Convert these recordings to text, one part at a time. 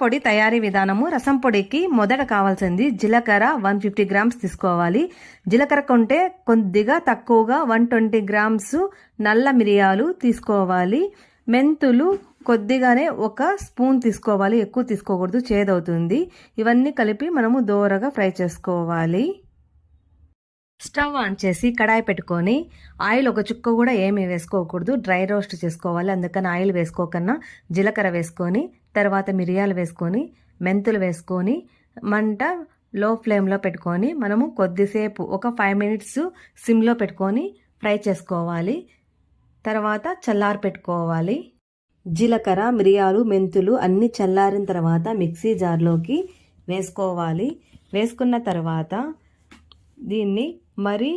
పొడి తయారీ విధానము రసం పొడికి మొదట కావాల్సింది జీలకర్ర వన్ ఫిఫ్టీ గ్రామ్స్ తీసుకోవాలి. జీలకర్ర కొంటే కొద్దిగా తక్కువగా వన్ ట్వంటీ గ్రామ్స్ నల్ల మిరియాలు తీసుకోవాలి. మెంతులు కొద్దిగానే ఒక స్పూన్ తీసుకోవాలి. ఎక్కువ తీసుకోకూడదు చేదవుతుంది. ఇవన్నీ కలిపి మనము దోరగా ఫ్రై చేసుకోవాలి. స్టవ్ ఆన్ చేసి కడాయి పెట్టుకొని ఆయిల్ ఒక చుక్క కూడా ఏమీ వేసుకోకూడదు. డ్రై రోస్ట్ చేసుకోవాలి. అందుకని ఆయిల్ వేసుకోకన్నా జీలకర్ర వేసుకొని తర్వాత మిరియాలు వేసుకొని మెంతులు వేసుకొని మంట లో ఫ్లేమ్లో పెట్టుకొని మనము కొద్దిసేపు ఒక ఫైవ్ మినిట్స్ సిమ్లో పెట్టుకొని ఫ్రై చేసుకోవాలి. తర్వాత చల్లారి పెట్టుకోవాలి. జీలకర్ర మిరియాలు మెంతులు అన్నీ చల్లారిన తర్వాత మిక్సీ జార్లోకి వేసుకోవాలి. వేసుకున్న తర్వాత దీన్ని మరీ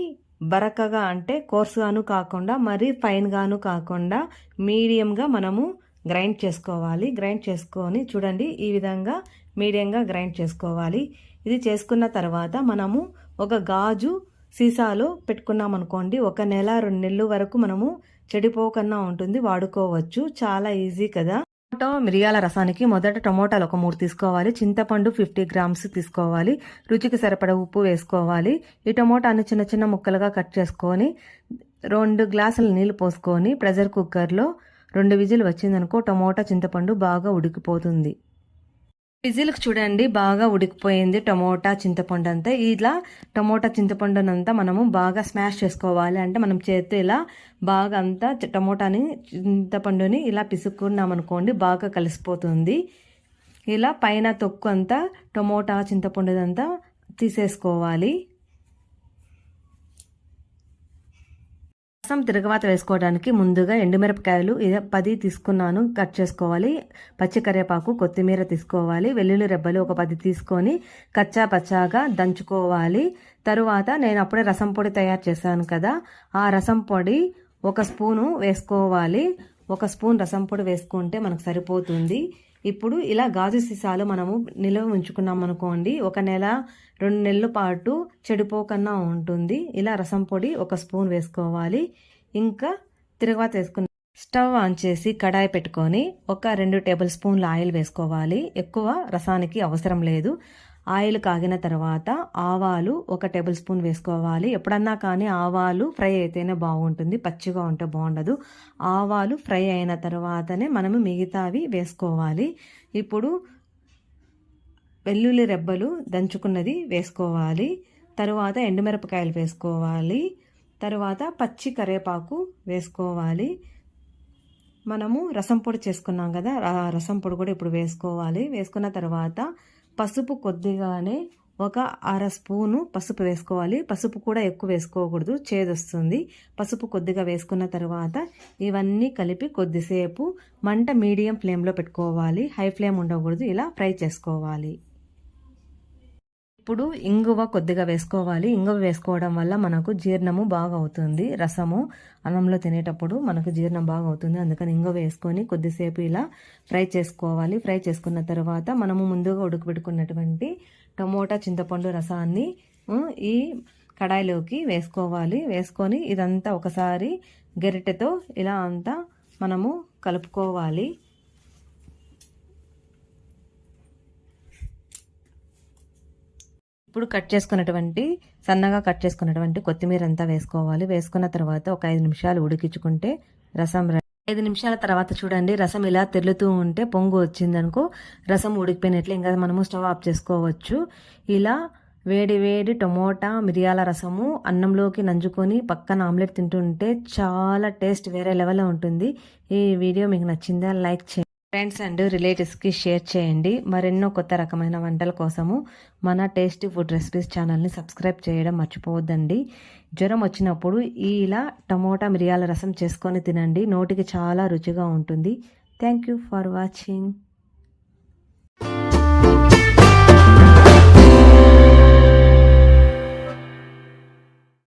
బరకగా అంటే కోర్సుగాను కాకుండా మరీ ఫైన్గాను కాకుండా మీడియంగా మనము గ్రైండ్ చేసుకోవాలి. గ్రైండ్ చేసుకొని చూడండి ఈ విధంగా మీడియంగా గ్రైండ్ చేసుకోవాలి. ఇది చేసుకున్న తర్వాత మనము ఒక గాజు సీసాలో పెట్టుకున్నాం అనుకోండి. ఒక నెల రెండు నెలలు వరకు మనము చెడిపోకుండా ఉంటుంది వాడుకోవచ్చు. చాలా ఈజీ కదా. టొమాటో మిరియాల రసానికి మొదట టమోటాలు ఒక మూడు తీసుకోవాలి. చింతపండు ఫిఫ్టీ గ్రామ్స్ తీసుకోవాలి. రుచికి సరిపడ ఉప్పు వేసుకోవాలి. ఈ టమోటాను చిన్న చిన్న ముక్కలుగా కట్ చేసుకొని రెండు గ్లాసుల నీళ్ళు పోసుకొని ప్రెషర్ కుక్కర్లో రెండు విజిల్ వచ్చిందనుకో టమోటా చింతపండు బాగా ఉడికిపోతుంది. విజిల్కి చూడండి బాగా ఉడికిపోయింది టమోటా చింతపండు అంతా. ఇలా టమోటా చింతపండునంతా మనము బాగా స్మాష్ చేసుకోవాలి. అంటే మనం చేతితో ఇలా బాగా అంతా టమోటాని చింతపండుని ఇలా పిసుక్కున్నామనుకోండి బాగా కలిసిపోతుంది. ఇలా పైన తొక్కు అంతా టమోటా చింతపండుదంతా తీసేసుకోవాలి. రసం తిరగవాత వేసుకోవడానికి ముందుగా ఎండుమిరపకాయలు పది తీసుకున్నాను కట్ చేసుకోవాలి. పచ్చి కరివేపాకు కొత్తిమీర తీసుకోవాలి. వెల్లుల్లి రెబ్బలు ఒక పది తీసుకొని కచ్చా పచ్చాగా దంచుకోవాలి. తరువాత నేను అప్పుడే రసం పొడి తయారు చేశాను కదా ఆ రసం పొడి ఒక స్పూను వేసుకోవాలి. ఒక స్పూన్ రసం పొడి వేసుకుంటే మనకు సరిపోతుంది. ఇప్పుడు ఇలా గాజు సీసాలు మనము నిల్వ ఉంచుకున్నాం అనుకోండి ఒక నెల రెండు నెలల పాటు చెడిపోకుండా ఉంటుంది. ఇలా రసం పొడి ఒక స్పూన్ వేసుకోవాలి. ఇంకా తిరగవాత వేసుకున్న స్టవ్ ఆన్ చేసి కడాయి పెట్టుకొని ఒక రెండు టేబుల్ స్పూన్ల ఆయిల్ వేసుకోవాలి. ఎక్కువ రసానికి అవసరం లేదు. ఆయిల్ కాగిన తర్వాత ఆవాలు ఒక టేబుల్ స్పూన్ వేసుకోవాలి. ఎప్పుడన్నా కానీ ఆవాలు ఫ్రై అయితేనే బాగుంటుంది. పచ్చిగా ఉంటే బాగుండదు. ఆవాలు ఫ్రై అయిన తర్వాతనే మనము మిగతావి వేసుకోవాలి. ఇప్పుడు వెల్లుల్లి రెబ్బలు దంచుకున్నది వేసుకోవాలి. తరువాత ఎండుమిరపకాయలు వేసుకోవాలి. తరువాత పచ్చి కరివేపాకు వేసుకోవాలి. మనము రసం పొడి చేసుకున్నాం కదా రసం పొడి కూడా ఇప్పుడు వేసుకోవాలి. వేసుకున్న తర్వాత పసుపు కొద్దిగానే ఒక అర స్పూను పసుపు వేసుకోవాలి. పసుపు కూడా ఎక్కువ వేసుకోకూడదు చేదొస్తుంది. పసుపు కొద్దిగా వేసుకున్న తర్వాత ఇవన్నీ కలిపి కొద్దిసేపు మంట మీడియం ఫ్లేమ్లో పెట్టుకోవాలి. హై ఫ్లేమ్ ఉండకూడదు ఇలా ఫ్రై చేసుకోవాలి. ఇప్పుడు ఇంగువ కొద్దిగా వేసుకోవాలి. ఇంగువ వేసుకోవడం వల్ల మనకు జీర్ణము బాగా అవుతుంది రసము అన్నంలో తినేటప్పుడు మనకు జీర్ణం బాగా అవుతుంది అందుకని ఇంగువ వేసుకొని కొద్దిసేపు ఇలా ఫ్రై చేసుకోవాలి. ఫ్రై చేసుకున్న తర్వాత మనము ముందుగా ఉడకబెట్టుకున్నటువంటి టమోటా చింతపండు రసాన్ని ఈ కడాయిలోకి వేసుకోవాలి. వేసుకొని ఇదంతా ఒకసారి గరిటెతో ఇలా అంతా మనము కలుపుకోవాలి. ఇప్పుడు కట్ చేసుకున్నటువంటి సన్నగా కట్ చేసుకున్నటువంటి కొత్తిమీర అంతా వేసుకోవాలి. వేసుకున్న తర్వాత ఒక ఐదు నిమిషాలు ఉడికించుకుంటే రసం ఐదు నిమిషాల తర్వాత చూడండి రసం ఇలా తెల్లుతూ ఉంటే పొంగు వచ్చిందనుకో రసం ఉడికిపోయినట్లు. ఇంకా మనము స్టవ్ ఆఫ్ చేసుకోవచ్చు. ఇలా వేడి వేడి టమోటా మిరియాల రసము అన్నంలోకి నంజుకొని పక్కన ఆమ్లెట్ తింటుంటే చాలా టేస్ట్ వేరే లెవెల్లో ఉంటుంది. ఈ వీడియో మీకు నచ్చిందా? లైక్ చేయండి. ఫ్రెండ్స్ అండ్ రిలేటివ్స్కి షేర్ చేయండి. మరెన్నో కొత్త రకమైన వంటల కోసము మన టేస్టీ ఫుడ్ రెసిపీస్ ఛానల్ని సబ్స్క్రైబ్ చేయడం మర్చిపోవద్దండి. జ్వరం వచ్చినప్పుడు ఇలా టమోటా మిరియాల రసం చేసుకొని తినండి. నోటికి చాలా రుచిగా ఉంటుంది. Thank you for watching